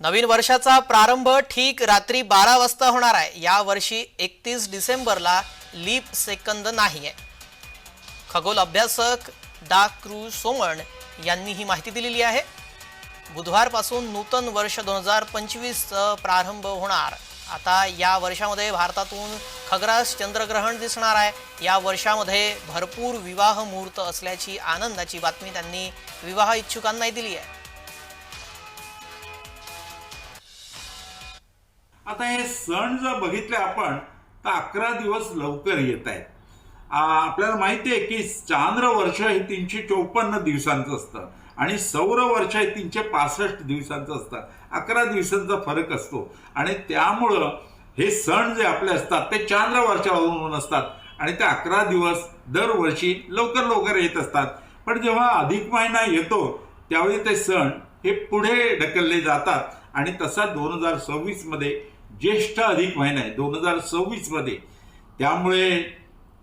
नवीन वर्षाचा प्रारंभ ठीक रात्री बारा वाजता होणार आहे. या वर्षी एकतीस डिसेंबरला लीप सेकंद नाही आहे खगोल अभ्यासक डा. क्रू. सोमण यांनी ही माहिती दिलेली आहे. बुधवारपासून नूतन वर्ष दोन हजार पंचवीसचं प्रारंभ होणार. आता या वर्षामध्ये भारतातून खग्रास चंद्रग्रहण दिसणार आहे. या वर्षामध्ये भरपूर विवाह मुहूर्त असल्याची आनंदाची बातमी त्यांनी विवाह इच्छुकांनाही दिली आहे. आता हे सण जर बघितले आपण तर अकरा दिवस लवकर येत आहेत. आपल्याला माहिती आहे की चांद्र वर्ष हे तीनशे चौपन्न दिवसांचं असतं आणि सौर वर्ष हे तीनशे पासष्ट दिवसांचं असतं. अकरा दिवसांचा फरक असतो. आणि त्यामुळं हे सण जे आपले असतात ते चांद्र वर्षावरून असतात आणि ते अकरा दिवस दरवर्षी लवकर लवकर येत असतात. पण जेव्हा अधिक महिना येतो त्यावेळी ते सण हे पुढे ढकलले जातात. आणि तसा दोन हजार सव्वीसमध्ये ज्येष्ठ अधिक महिना आहे दोन हजार सव्वीसमध्ये. त्यामुळे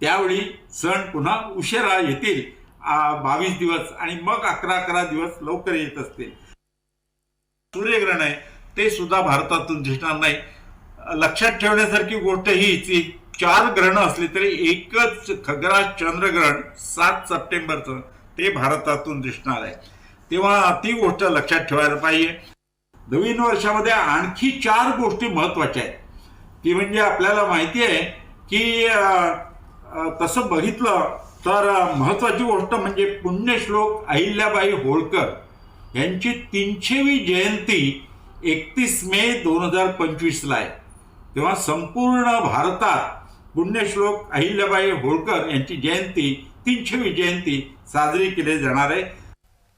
त्यावेळी सण पुन्हा उशिरा येतील बावीस दिवस आणि मग अकरा अकरा दिवस लवकर येत असतील. सूर्यग्रहण आहे ते सुद्धा भारतातून दिसणार नाही. लक्षात ठेवण्यासारखी गोष्ट हीच चार ग्रहण असले तरी एकच खग्रास चंद्रग्रहण सात सप्टेंबरचं ते भारतातून दिसणार आहे. तेव्हा ती गोष्ट लक्षात ठेवायला पाहिजे. नवीन वर्षामध्ये आणखी चार गोष्टी महत्त्वाच्या आहेत. ती म्हणजे आपल्याला माहिती आहे की तसं बघितलं तर महत्त्वाची गोष्ट म्हणजे पुण्यश्लोक अहिल्याबाई होळकर यांची तीनशेवी जयंती एकतीस मे दोन हजार पंचवीसला आहे. तेव्हा संपूर्ण भारतात पुण्यश्लोक अहिल्याबाई होळकर यांची जयंती तीनशेवी जयंती साजरी केली जाणार आहे.